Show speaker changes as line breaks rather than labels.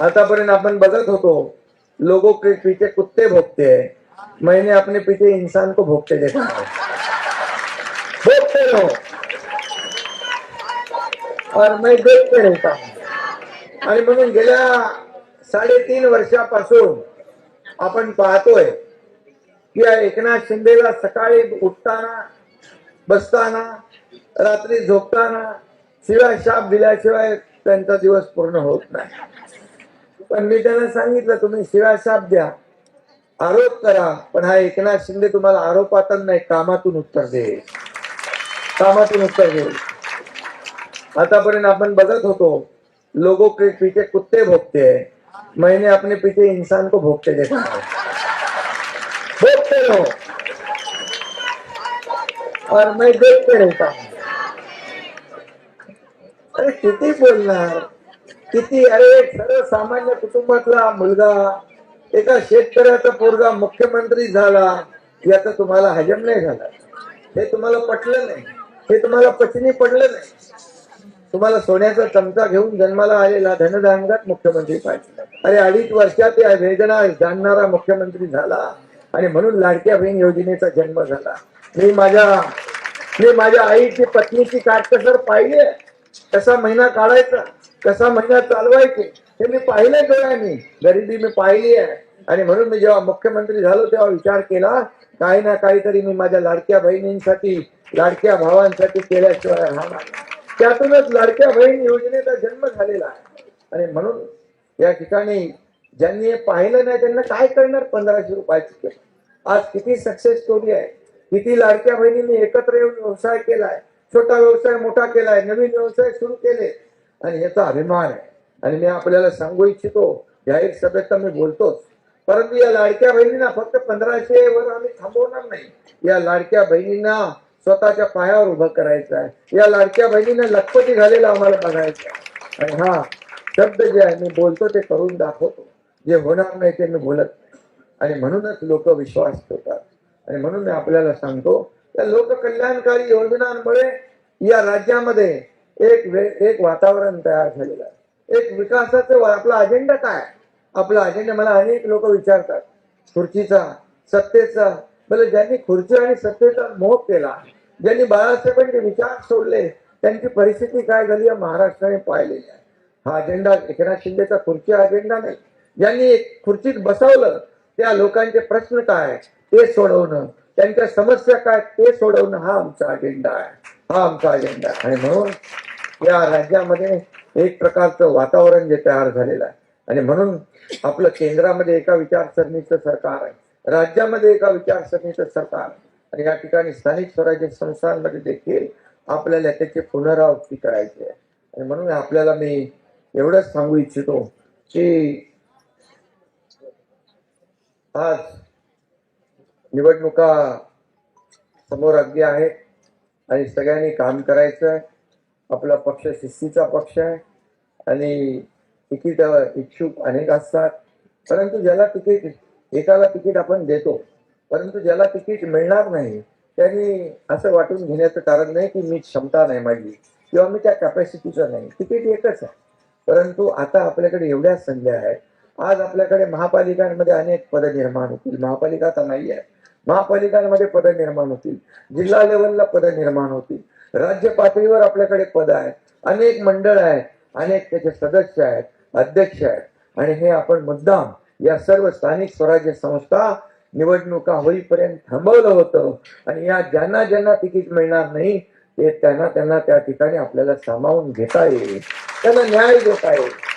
आतापर्यंत आपण बघत होतो लोगों के पीछे कुत्ते भोगते हैं मैंने अपने पीछे इंसान को भोगते देखा है। भोगते रहो। और मैं देखते रहता हूं। आणि म्हणून गेल्या साडेतीन वर्षापासून आपण पाहतोय की एकनाथ शिंदेला सकाळी उठताना बसताना रात्री झोपताना शिवाय शाप दिल्याशिवाय त्यांचा दिवस पूर्ण होत नाही. पण मी त्यांना सांगितलं तुम्ही शिवाय शाप द्या आरोप करा पण हा एकनाथ शिंदे तुम्हाला आरोपातून नाही कामातून उत्तर देईल. कामातून उत्तर देईल. आतापर्यंत आपण बघत होतो लोगों के पीछे कुत्ते भोगते हैं मैंने अपने पीछे इंसान को भोगते देखा है। भोगते रहो और मैं देखते रहता हूं। अरे किती बोलणार? किती? अरे एक सर्वसामान्य कुटुंबातला मुलगा एका शेतकऱ्याचा पोरगा मुख्यमंत्री झाला याचा तुम्हाला हजम नाही झाला. हे तुम्हाला पटलं नाही. हे तुम्हाला पचनी पडलं नाही. तुम्हाला सोन्याचा चमचा घेऊन जन्माला आलेला धनधानगत मुख्यमंत्री पाहिजे. अरे अडीच वर्षात या वेदना जाणणारा मुख्यमंत्री झाला आणि म्हणून लाडक्या बहीण योजनेचा जन्म झाला. मी माझ्या मी माझ्या आईची पत्नीची काटकसर पाहिजे तसा महिना काढायचा? कसा महिना चालवायचे हे मी पाहिले डोळ्यांनी गरिबी मी पाहिली आहे. आणि म्हणून मी जेव्हा मुख्यमंत्री झालो तेव्हा विचार केला काही ना काहीतरी मी माझ्या लाडक्या बहिणींसाठी लाडक्या भावांसाठी केल्याशिवाय राहणार त्यातूनच लाडक्या बहीण योजनेचा जन्म झालेला आहे. आणि म्हणून या ठिकाणी ज्यांनी हे पाहिलं नाही त्यांना काय करणार पंधराशे रुपयाची आज किती सक्सेस स्टोरी आहे. किती लाडक्या बहिणींनी एकत्र येऊन व्यवसाय केलाय छोटा व्यवसाय मोठा केलाय नवीन व्यवसाय सुरू केले आणि याचा अभिमान आहे. आणि मी आपल्याला सांगू इच्छितो जाहीर सभेत तर मी बोलतोच. परंतु या लाडक्या बहिणींना फक्त पंधराशे वर आम्ही थांबवणार नाही. या लाडक्या बहिणींना स्वतःच्या पायावर उभं करायचं आहे. या लाडक्या बहिणींना लखपती झालेला आम्हाला बघायचं आहे. आणि हा शब्द जे आहे मी बोलतो ते करून दाखवतो. जे होणार नाही ते मी बोलत नाही. आणि म्हणूनच लोक विश्वास ठेवतात. आणि म्हणून मी आपल्याला सांगतो त्या लोककल्याणकारी योजनांमुळे या राज्यामध्ये एक एक वातावरण तयार झालेलं आहे. एक विकासाचं आपला अजेंडा काय? आपला अजेंडा मला अनेक लोक विचारतात. खुर्चीचा सत्तेचा. बरं ज्यांनी खुर्ची आणि सत्तेचा मोह केला ज्यांनी बाळासाहेबांचे विचार सोडले त्यांची परिस्थिती काय झाली या महाराष्ट्राने पाहिलेली आहे. हा अजेंडा एकनाथ शिंदेचा खुर्ची अजेंडा नाही. ज्यांनी खुर्चीत बसवलं त्या लोकांचे प्रश्न काय? ते सोडवणं. त्यांच्या समस्या काय? ते सोडवणं हा आमचा अजेंडा आहे. हा आमचा अजेंडा आहे. आणि म्हणून या राज्यामध्ये एक प्रकारचं वातावरण जे तयार झालेलं आहे. आणि म्हणून आपलं केंद्रामध्ये एका विचारसरणीचं सरकार आहे. राज्यामध्ये एका विचारसरणीचं सरकार आणि या ठिकाणी स्थानिक स्वराज्य संस्थांमध्ये देखील आपल्याला त्याची पुनरावृत्ती करायची आहे. आणि म्हणून आपल्याला मी एवढंच सांगू इच्छितो की आज निवडणुका समोर अगदी आहेत. आणि सगळ्यांनी काम करायचं आहे. आपला पक्ष शिस्तीचा पक्ष आहे. आणि तिकीट इच्छुक अनेक असतात. परंतु ज्याला तिकीट एकाला तिकीट आपण देतो परंतु ज्याला तिकीट मिळणार नाही त्यांनी असं वाटून घेण्याचं कारण नाही की मी क्षमता नाही माझी किंवा मी त्या कॅपॅसिटीचं नाही. तिकीट एकच आहे. परंतु आता आपल्याकडे एवढ्या संध्या आहेत. आज आपल्याकडे महापालिकांमध्ये अनेक पदं निर्माण होतील. महापालिका आता नाही आहे महापालिकांमध्ये पदं निर्माण होतील. जिल्हा लेवलला पदं निर्माण होतील. राज्य पातळीवर आपल्याकडे पद आहेत अनेक मंडळ आहेत अनेक त्याचे सदस्य आहेत अध्यक्ष आहेत. आणि हे आपण मुद्दाम या सर्व स्थानिक स्वराज्य संस्था निवडणुका होईपर्यंत थांबवलं होतं. आणि या ज्यांना ज्यांना तिकीट मिळणार नाही ते त्यांना त्यांना त्या ठिकाणी आपल्याला सामावून घेता येईल. त्यांना न्याय देता येईल.